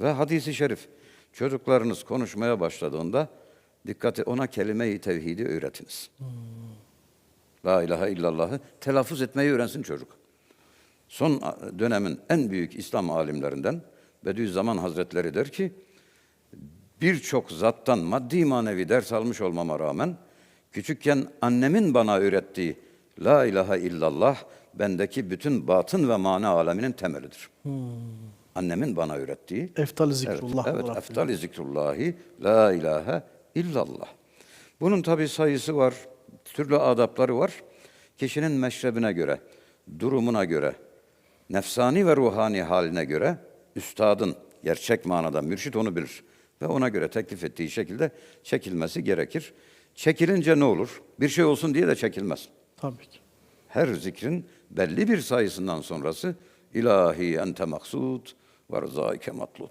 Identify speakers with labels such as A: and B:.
A: Ve hadisi şerif. Çocuklarınız konuşmaya başladığında dikkati ona kelime-i tevhidi öğretiniz. La ilahe illallah'ı telaffuz etmeyi öğrensin çocuk. Son dönemin en büyük İslam alimlerinden Bediüzzaman Hazretleri der ki, birçok zattan maddi manevi ders almış olmama rağmen küçükken annemin bana öğrettiği La ilahe illallah bendeki bütün batın ve mana aleminin temelidir. Annemin bana öğrettiği
B: Eftal zikrullah
A: Evet, evet eftali zikrullahi la ilahe illallah. Bunun tabi sayısı var, türlü adapları var. Kişinin meşrebine göre, durumuna göre, nefsani ve ruhani haline göre üstadın gerçek manada mürşit onu bilir. Ve ona göre teklif ettiği şekilde çekilmesi gerekir. Çekilince ne olur? Bir şey olsun diye de çekilmez.
B: Tabii ki.
A: Her zikrin belli bir sayısından sonrası ilahi ente maksud ve rızaike matlub.